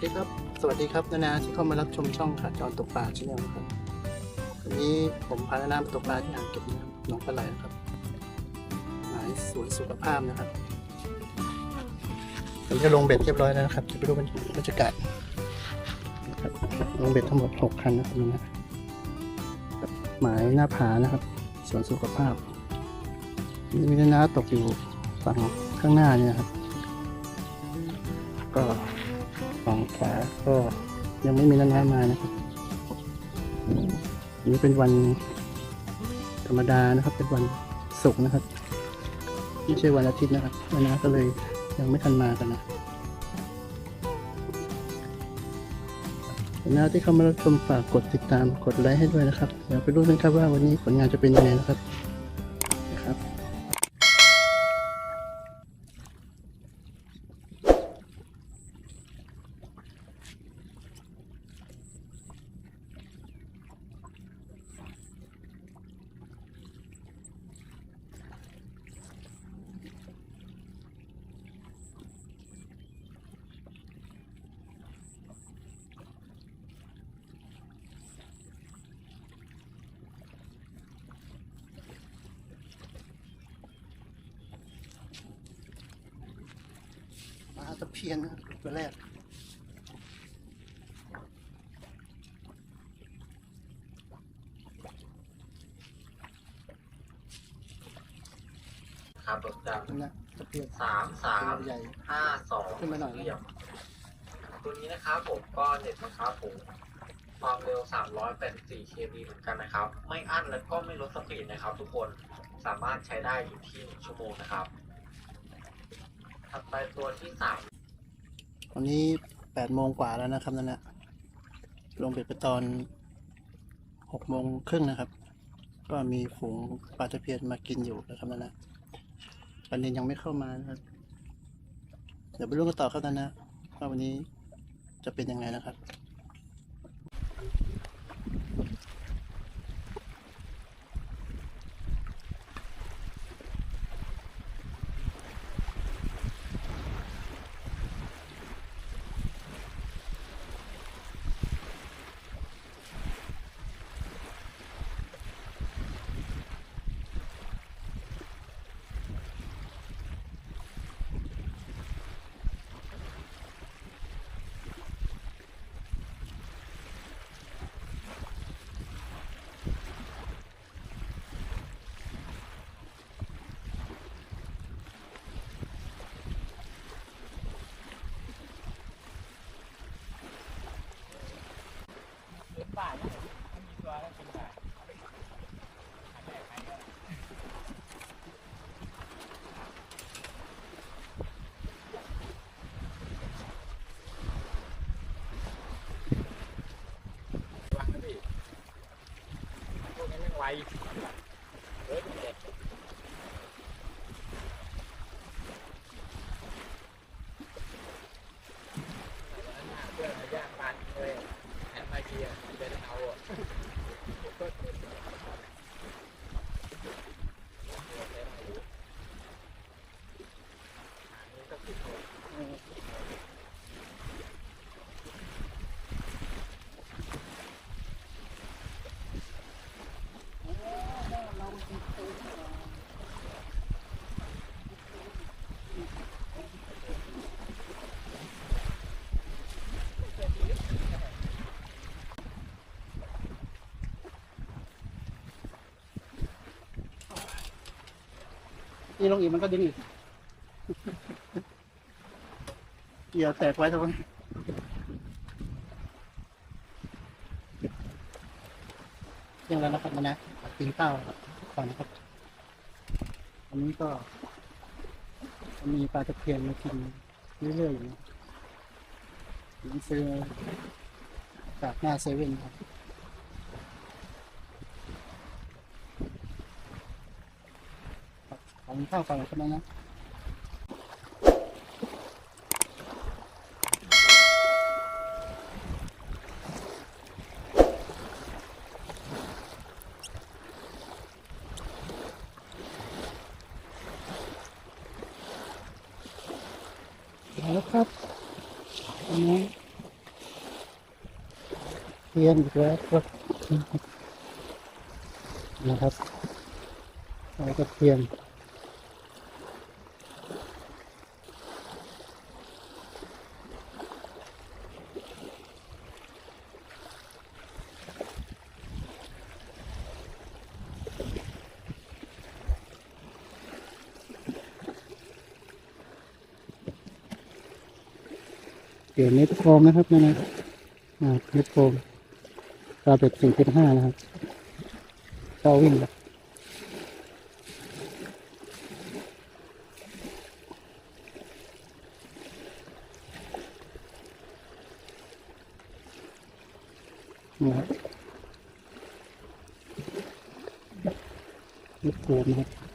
วัสดีครับ สวัสดีครับนานาที่เข้ามารับชมช่องขาจรตกปลาชแนลครับวันนี้ผมพานานาตกปลาที่อ่างเก็บน้ำหนองปลาไหลนะครับหมายสวนสุขภาพนะครับผมจะลงเบ็ดเรียบร้อยแล้วนะครับจะไปดูบรรยากาศลงเบ็ดทั้งหมดหกคันนะครับนะหมายหน้าผานะครับสวนสุขภาพมีนานาตกอยู่ฝั่งข้างหน้านี่นะครับ ก็ ฝั่งขวาก็ยังไม่มีน้ำมานะครับอันนี้เป็นวันธรรมดานะครับ เป็นวันศุกร์นะครับไม่ใช่วันอาทิตย์นะครับนานาก็เลยยังไม่ทันมากันนะนาที่เข้ามารับชมฝากกดติดตามกดไลค์ให้ด้วยนะครับเดี๋ยวไปดูกันครับว่าวันนี้ผลงานจะเป็นยังไงนะครับ ตะเพียนนะครับตัวแรกครับรถจับนั่นนะตะเพียนสามสามตัวใหญ่ ห้าสองขึ้นมาหน่อยนะเรียบตัวนี้นะครับผมก็เน็ตนะครับผมความเร็ว 384 kb เหมือนกันนะครับ ไม่อั้นแล้วก็ไม่ลดสปีดนะครับ ทุกคนสามารถใช้ได้อยู่ที่1ชั่วโมงนะครับ ถัดไปตัวที่สามตอนนี้แปดโมงกว่าแล้วนะครับนั่นนะลงเบ็ดไปตอนหกโมงครึ่งนะครับ ก็มีฝูงปลาตะเพียนมากินอยู่นะครับนั่นนะประเด็นยังไม่เข้ามานะครับ เดี๋ยวไปรู้กันต่อครับนั่นนะว่าวันนี้จะเป็นยังไงนะครับ die. นี่ลงอีกมันก็ดึงอีกเหยื่อแตกไว้ทั้งนั้นเรื่องแล้วนะครับนะนะปีนเป้าครับก่อนนะครับอันนี้ก็ มีปลาตะเพียนมากินเรื่อยๆอยู่นะผมซื้อจากหน้าเซเว่นครับ ของข้าวก่อนนะครับนะแล้วครับอันนี้พียนอีกแล้วครับนะครับปลาตะเพียน เกี่ยวเน็ตโฟมนะครับนั่นะอ่าเน็ตโฟมตาเป็ดสี่จุดห้านะครับเก้าวิ่งแล้วนี่ครับน็ตโฟมนะครับ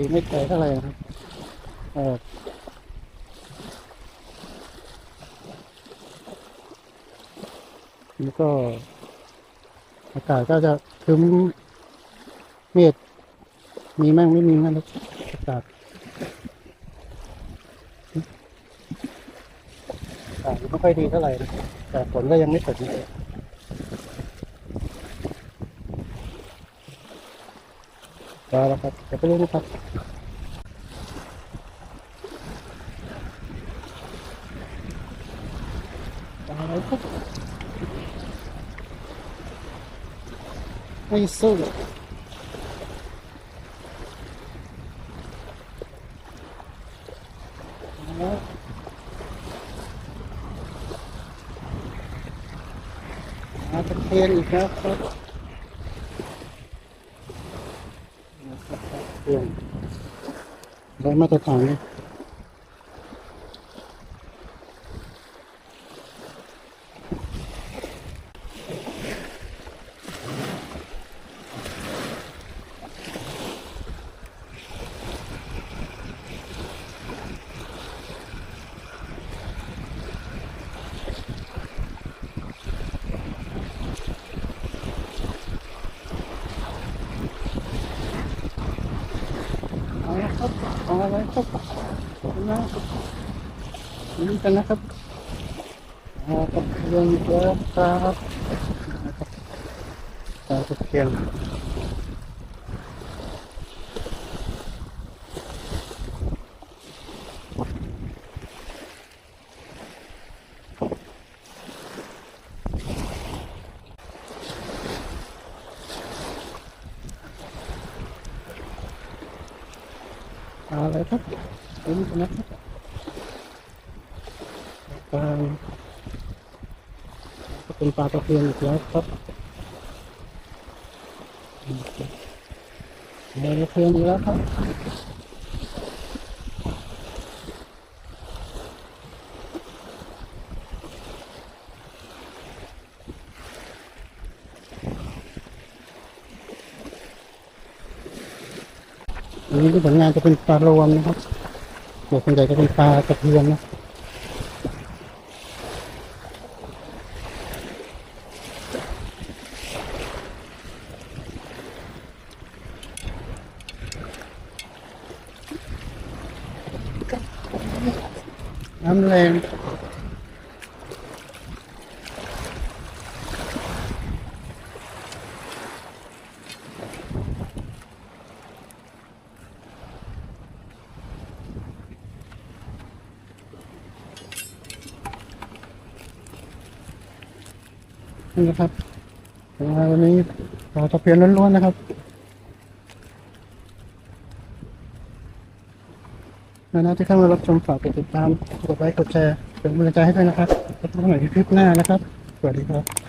ดีไม่ไกลเท่าไหร่ครับเออแล้วก็ อากาศก็จะคึ้มเมฆมีมั่งไม่มีมั่งนะอากาศอากาศไม่ค่อยดีเท่าไหร่แต่ฝนก็ยังไม่ตกนะ ได้แล้วครับเดี๋ยวไปดูนะครับได้แล้วครับไม่สู้แล้วมาตะเคียนอีกแล้วครับนะครับเพียน ได้มาตรฐานเลยเอาละครับเอาอะ ไรครับขอบคุณนะครับนี่กันนะครับเอาตะเคียนอีกแล้วครับครับเอาตะเคียน เอาอะไรครับนี่กันนะครับปลาก็เป็นปลาตะเพียนอีกแล้วครับเดินเพียนอีกแล้วครับ นี้ที่ผลงานจะเป็นปลารวมนะครับส่วนใหญ่จะเป็นปลาตะเพียนนะน้ำแรง นี่นะครับวันนี้ปลาตะเพียนล้วนๆนะครับนะนะที่เข้ามารับชมฝากกดติดตาม กดไลค์ กดแชร์ เป็นกำลังใจให้ด้วยนะครับพบกันใหม่ในคลิปหน้านะครับ สวัสดีครับ